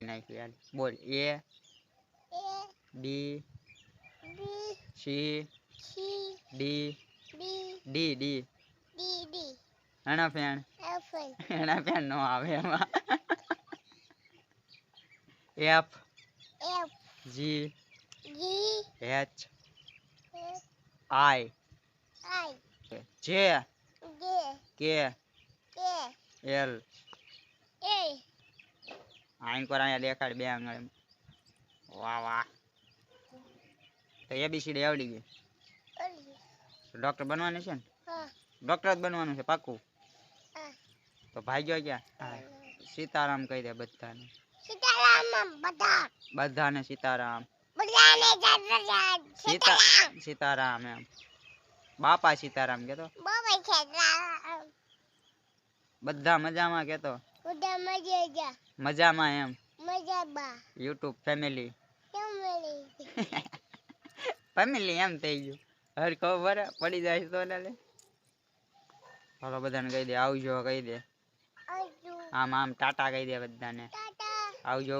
નાખ્યું યાર બોલ A A B B C C D D D D D D એના ફેણ F એના ફેણ નો આવે એમાં F F G G H H I I J J K K L A પર અહીંયા દેખાડ બે આંગળી. વાહ વાહ. તો એબીસીડી આવડી ગઈ. ડોક્ટર બનવાનું છે ને? ડોક્ટર જ બનવાનું છે પાક્કું? તો ભાઈ ગયો ક્યાં સીતારામ કહી દે બધાને. બધા. બધાને સીતારામ. સીતા સીતારામ. એમ. બાપા સીતારામ કેતો. છે બધા મજામાં કેતો. મજામાં એમ? મજામાં. યુટ્યુબ ફેમિલી ફેમિલી એમ થઈ ગયું. હર ખબર પડી જાય તો લે હાલો બધાને કહી દે આવજો કહી દે. આમ આમ ટાટા કહી દે બધાને. ટાટા. આવજો.